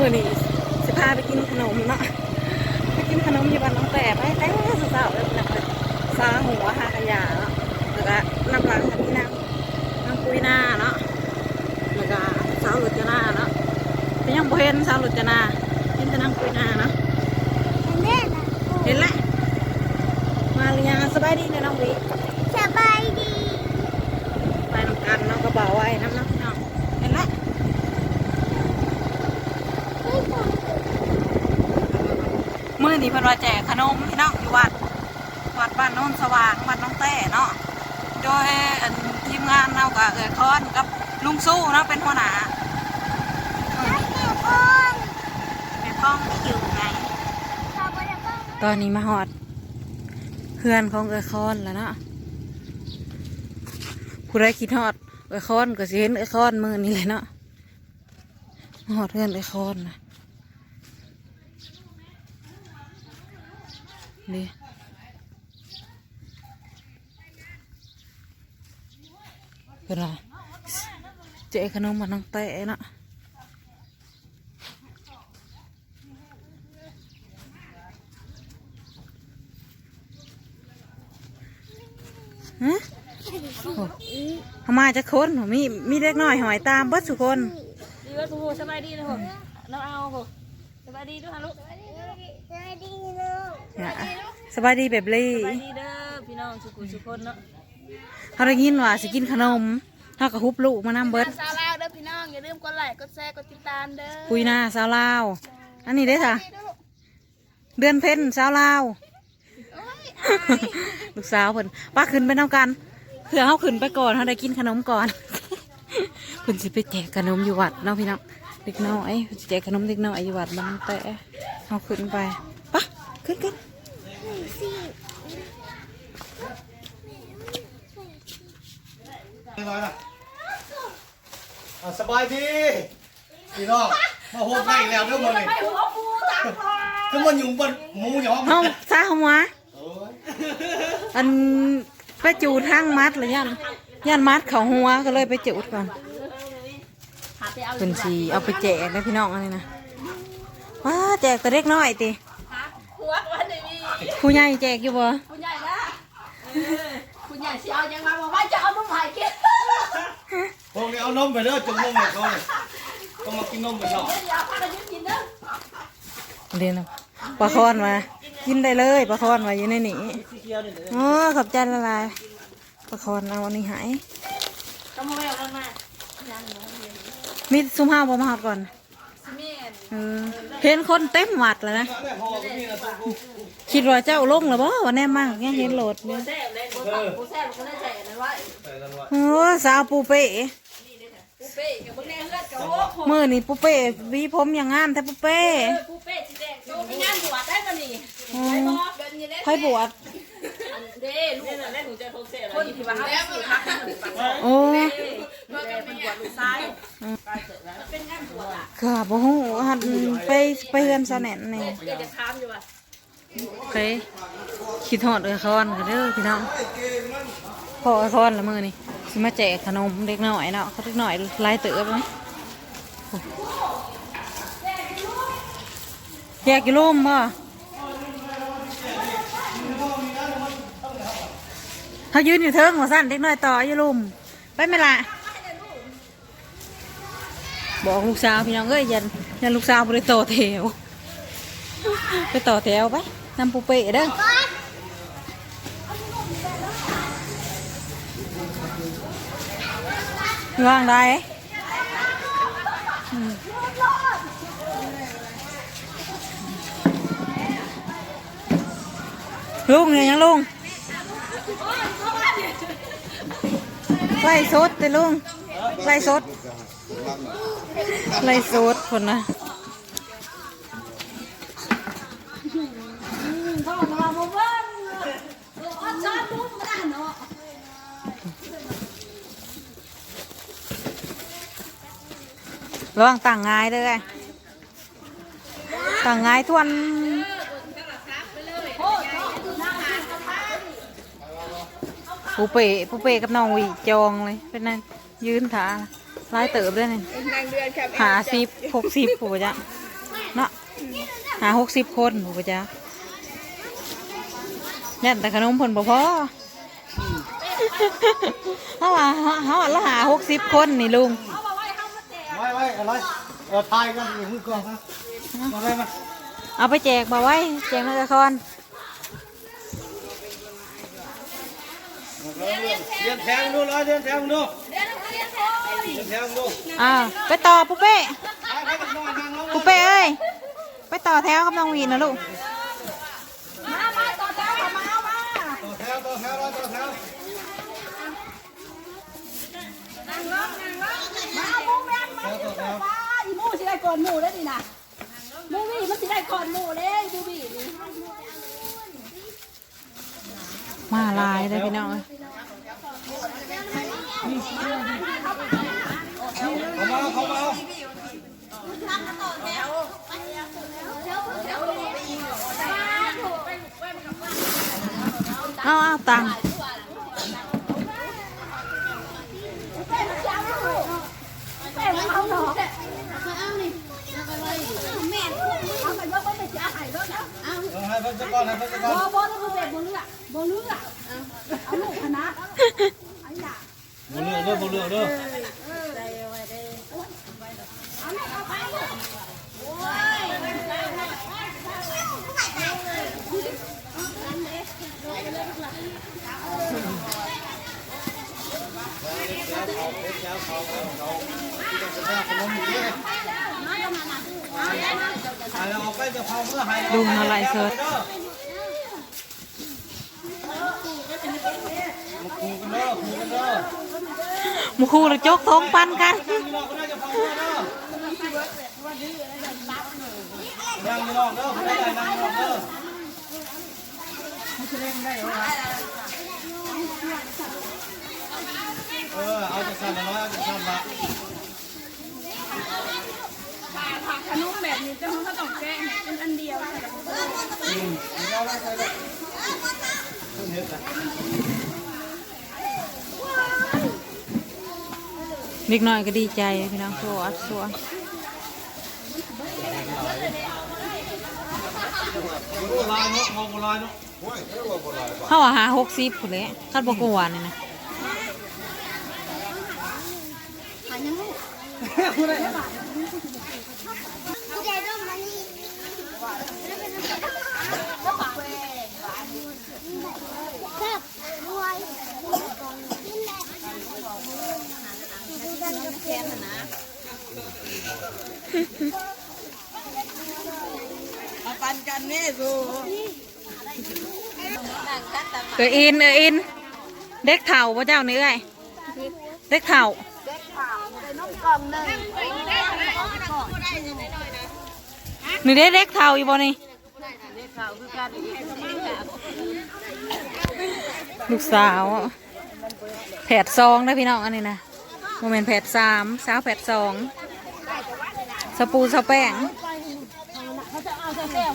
มือนี้สิพาไปกินขนมเนาะไปกินขนมอยู่บ้านน้องแต่ไปแต่สาวๆเลยนะซาหัวหากระยาเนาะแล้วก็น้ำปลาค่ะพี่น้ำน้ำปุ้ยหน้าเนาะแล้วก็สาวหลุดจนาเนาะแต่ยังบ่เห็นสาวหลุดจนากินแต่น้ำปุ้ยหน้าเนาะเห็นแล้วมาหรือยังสบายดีเนยน้องวิสบายดีไปน้ำกันเนาะกระเป๋าไว้น้ำเนาะพี่น้องเห็นแล้ว มื่ อนี้เพิ่นว่าแจกขนมพี่น้องอยู่วัดวัดบ้านโน้นสว่างวัดน้องแต้เนาะโดยอันทีมงานเรากับเอ๋ยคอนกับลุงสู้เนาะเป็นหัวหน้าเก็บออนเป็นพ้องอยู่ไงขอบคุณครับตอนนี้มาหอดเพื่อนของเอ๋ยคอนแล้วเนาะผู้ใดคิดฮอดเอ๋ยคอนก็สิเห็นเอ๋ยคอนมือนี้เลยเนาะมาหอดเพื่อนเอ๋ยคอนนะ นี่เป็นไรเจ๊ขนมมันน้องเตะเนาะฮะโอ้ทำไมาจะคนโหมีมีเล็กน้อยหอยตามเบิดสุคนดีว่าโหสบายดีนะโหน้องเอาโหสบายดีด้วยฮะลูกสวัสดีลูกเนี่ย สบายดีแบบลี่สบายดีเด้อพี่น้องสุขุสุคนเนาะเขาได้ยินว่าสิกินขนมเขาก็ฮุบลูกมานํเบิดสาวลาวเด้อพี่น้องอย่าลืมกดไลค์กดแชร์กดติดตามเด้อปุยหน้าสาวลาว อันนี้ได้อค่ะ เดือนเพ็ญสาวลาวลูกสาวเพิ่นป้าขึ้นไปน้ำกันเผื่อเขาขึ้นไปก่อนเขาได้กินขนมก่อนเพิ่นสิไปแจกขนมอยู่วัดเนาะพี่น้องเด็กน้อยเพิ่นสิแจกขนมเด็กน้อยอยู่วัดบ้านแต่เขาขึ้นไปปะขึ้นขึ้น เรียบร้อยละอะสบายดีพี่น้องมาโฮมให้อีกแล้วเรื่องมันนี่คือมันอยู่บนหมูหยองห้องซาห้องวะโอ้ยอันไปจูดทางมัดหรือยันยันมัดเขาหัวก็เลยไปจูดก่อนหาไปเอาเพิ่นสีเอาไปแจกนะพี่น้องอันนี้นะว้าแจกแต่เล็กน้อยติหัววันนี้มี ผู้ใหญ่แจกอยู่บ่คุณใหญ่นะคุณใหญ่สิเอายังมาบอกว่าจะเอานุ่มหายกินพวกนี้เอานมไปเด้อจุ่มนมให้เขาเลยต้องมากินนมไปสองอย่าพากันยืนกินเด้อเรียนเอาปลาคอนมา กินได้เลยปลาคอนมาอยู่ในนี้อ๋อขอบใจละลายปลาคอนเอาอันนี้หายต้องมาแววกันมามีซุ่มห้าวบ่มาหอดก่อนสิ เมนเออเห็นคนเต็มวัดแล้วนะแม่พอก็มีนะตุ๊กคิดว่าเจ้าลงหรือบ่วันแน่มากเนี่ยเห็นโหลดเนี่ยแซ่บเลยบ่ตักบ่แซ่บก็ได้ใส่นั่นไว้ใส่กันไว้โอ้สาวปูเป้ปูเป้กับบ่แน่เลือดกับโอ้โหมือนี่ปูเป้หวีผมอย่างงามแต่ปูเป้ปูเป้สีแดงโตไปงานบวชได้ก็นี่อืไปมบอกกันนี่แหละค่อยบวชอันเด้ลูกนี่แหละหนูจะโทรเสียคนที่ว่าเขาสิพักให้มันปักโอ้เมื่อกันเป็นบวชลูกชายเป็นงานบวชอะก็บ่ฮู้หันไปไปเฮือนซะแน่นนี่เดี๋ยวจะถามอยู่ว่าโอเคคิดฮอดเอ้ยคอนกันเด้อพี่น้องพอเอ้ยคอนละมื้อนี่สิมาแจกขนมเด็กน้อยเนาะเขาเด็กน้อยหลายเติบไหมโอ้แจกอยู่ร่มบ่ เขายืนอยู่เทิงหัวสั้นเด็กน้อยต่ออยู่ร่มไปไหมล่ะบอกลูกสาวพี่น้องเอ้ยยันยันลูกสาวไปต่อแถวไปต่อแถวไปนำปูเป้เด้อวางได้ลุงเนี่ยยังลุง ไล่สดเด้อลุงไล่สดไล่สดคนนะพ่อมาบ่เบิ่งอ๋อชอบลูกมาเนาะระวังต่างงายเด้อต่างงายทวน ปูเป้ปูเป้กับน้องหวีจองเลยเป็นนั่นยืนถาลายเติบด้วยนี่นางเดือนครับหาสิบหกสิบปูจ้ะหาหกสิบคนหนูปะจ๊ะเนี่ยแต่ขนมเพิ่นบ่พอเขาว่าเขาว่าละหาหกสิบคนนี่ลุงไว้ไว้อะไรเออทายกันอยู่มือก่อนครับมาเลยมาเอาไปแจกมาไว้แจกนักคอน เรียนแทงดูเลยเรียนแทงดูเรียนแทงดูอ่าไปต่อปุ๊เป้ปุ๊เป้เอ้ยไปต่อแถวกับน้องวีนนะลูกมามาต่อแถวต่อแถวเลยต่อแถวมาเอาหมูแม่มาแถวต่อแถวป้าอีมูสิได้ก่อนหมูได้ดินะมูวี่มันสิได้ก่อนหมูเลยหมูวี่ มาลายเลยพี่น้องเอ้ยเขามาเขามาเอาเอาตังค์แต่มันเอาหนอกเอานี่แม่เอาไปว่าก็ไม่จะหายแล้วนะให้เพิ่นจะก่อนให้เพิ่นจะก่อน บ่บ่เลือกเอกเอาลูกคณะไอ้หล่ะบ่เลือกเด้อบ่เลือกเด้อะไรเซิร์ชคูกันเด้อคูกันเด้อห มูคูหรือโจ๊กทงปันกันนั่งอยู่นอกเด้อผู้ใดได้นั่งอยู่นอกเด้อเออเอาจากสั่นละน้อยเอาจากสั่นละขนมแบบนี้จะเขาต้องแกะเป็นอันเดียวอืมเอาได้ใส่เลยขึ้นเฮ็ดนะ เด็กน้อยก็ดีใจพี่น้องโซอัดสัวโบราณเขาหาหกสิบคนเลยคาดบอกกวนนี่นะครับรวย กินแหละดูกันกับแฟนนะเอออินเอออิน เด็กเถ่าพระเจ้านี่อยเด็กเถ่านี่เด็กเด็กเถ่าอยู่บ่นี่ลูกสาวแผดซองได้พี่น้องอันนี้นะ โมเมนต์แผดสามสาวแผดสองสปูสแป้ง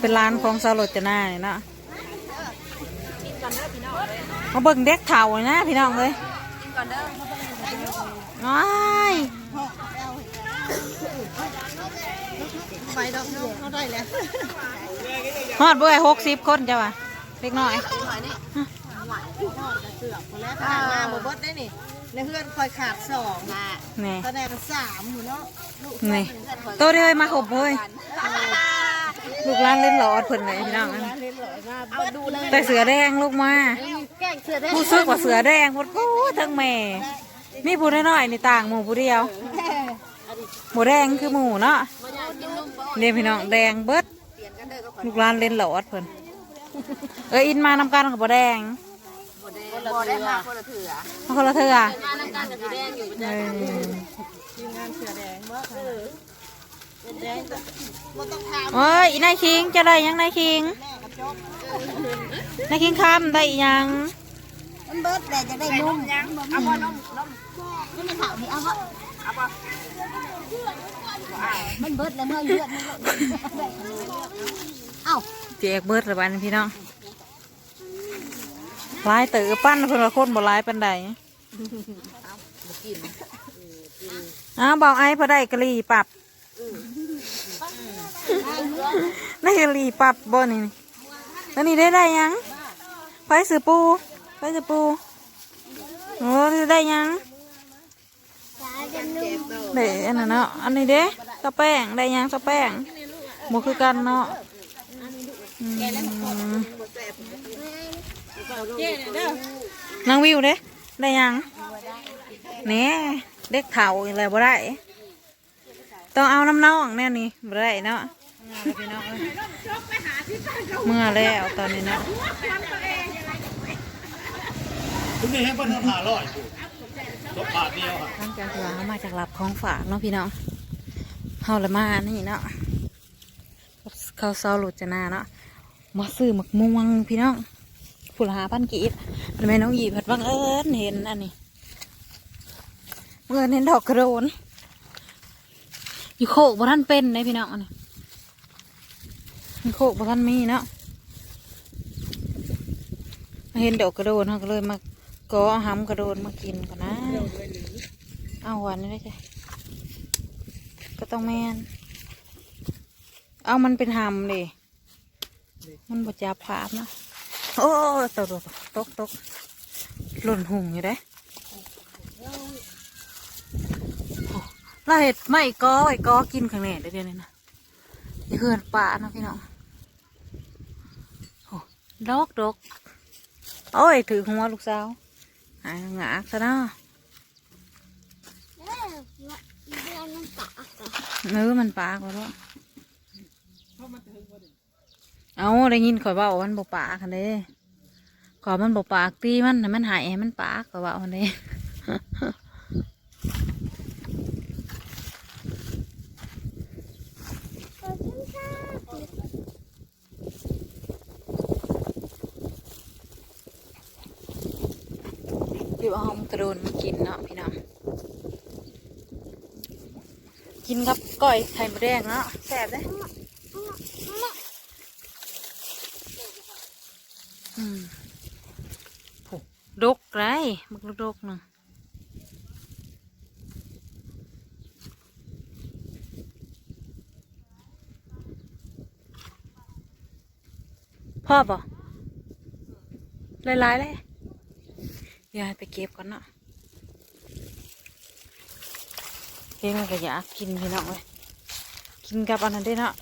เป็นร้านของสาวโรจนาเนี่ยเนาะมาเบิ่งเด็กเถ่าเลยนะพี่น้องเลยน้อยฮอดบ่ไอ้หกสิบคนจ้ะวะ เล็กน้อยอ่าบ่เบิดได้นี่ในเพื่อนคอยขาดสองอะนี่ตอนแรกก็สามอยู่เนาะลูกนี่โตเด้อมาขบเฮ้ยลูกร้านเล่นหลอดเพิ่นเลยพี่น้องอันเล่นหลอยมาเอาดูเลยแต่เสือแดงลูกมาแกล้งเสือได้ผู้ซึกว่าเสือแดงหมดกูทั้งแม่มีผู้น้อยๆนี่ต่างหมู่ผู้เดียวหมูแดงคือหมูเนาะเรียนพี่น้องแดงเบิดลูกหลานเล่นหลอดเพิ่น เอออินมานำกันกับบ่แดงบ่ได้มาคนละเถือมาคนละเถื่อมาน้ำกันกับสีแดงอยู่เออทีมงานเสือแดงบ่เออเป็นแดงแต่บ่ต้องถามโอ้ยอีนายคิงจะได้ยังนายคิงแม่กับจบนายคิงคำได้อีหยังมันเบิดแต่จะได้นุ่มยังเอาบ่นุ่มนุ่มนี่มันถามนี่เอาบ่เอาบ่มันเบิดแล้วเมื่อเลือดมันเอ้า แจกเบิดละบัดนพี่น้องลายเต๋อปั้นเพิ่นว่าคนบ่ลายปานใดอ้าวเบาไอ้พอได้กะหรี่ปรับนี่กะหรี่ปับบ่นี่แล้วนี่ได้ได้ยังไปสือปูไปสือปูโอ้ได้ยังเด้อันนั้นเนาะอันนี้เด้สะแป้งได้ยังสะแป้งหมูคือกันเนาะ อืมนางวิวเด้ได้ยังแหนี่เด็กเถ่าอะไรบ่ได้ต้องเอาน้ำน้องแน่นี่บ่ได้เนาะเมื่อแล้วตอนนี้เนาะคุณนี่ให้เพิ่นเอาผ่าลอยกูลบผ่าเดียวค่ะหลังจากที่ว่าเขามาจากรับของฝากเนาะพี่น้องเฮาละมานี่เนาะเขาเซาหลุดจะนาเนาะ มาซื้อหมักม่วงพี่น้องผู้หาพันกีบแม่น้องหยีผัดบังเอิญเห็นอันนี้บังเอิญเห็นดอกกระโดนอยู่โคกบ่ท่านเป็นเลยพี่น้องอันนี้อยู่โคกบ่ท่านมีเนาะเห็นดอกกระโดนเขาก็เลยมาก็เอหำกระโดนมากินก่อนนะ เอาหวานนี่ได้จ้ะก็ต้องแมนเอามันเป็นหำดิ มันบดจับภาพนะโอ้ตกตกตกตกหล่นหุ่งอยู่ได้โอ้เราเห็ดไม่กอไว้กอกินข้างในได้เดี๋ยวนี้นะนี่คือป่าเนาะพี่น้องโอ้ดอกดอกโอ้ยถือหัวลูกสาวหายหงากซะเนาะเออเดือนมันปากอะเออมันปากแล้วด้วย เอาได้ยินข่อยว่ามันบปากคันเด้ขอมันบปากตีมันให้มันหายให้มันปากข่อยว่าคันเด้ขอบคุณค่ะพี่ว่าหอมกระโดนมากินเนาะพี่น้องกินกับก้อยไข่มดแดงเนาะแซ่บเลย อืมโหดกไรมึกดกหนึ่งพ่อบ่หลายๆเลยเดี๋ยวไปเก็บก่อนเนาะเพ่งก็อยากกินพี่น้องเลยกินกับอันนั้นด้วยเนาะ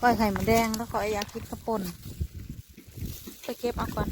ก้อยไข่หมูแดงแล้วก็อยากกินกระป่น เก็บเอาก่อน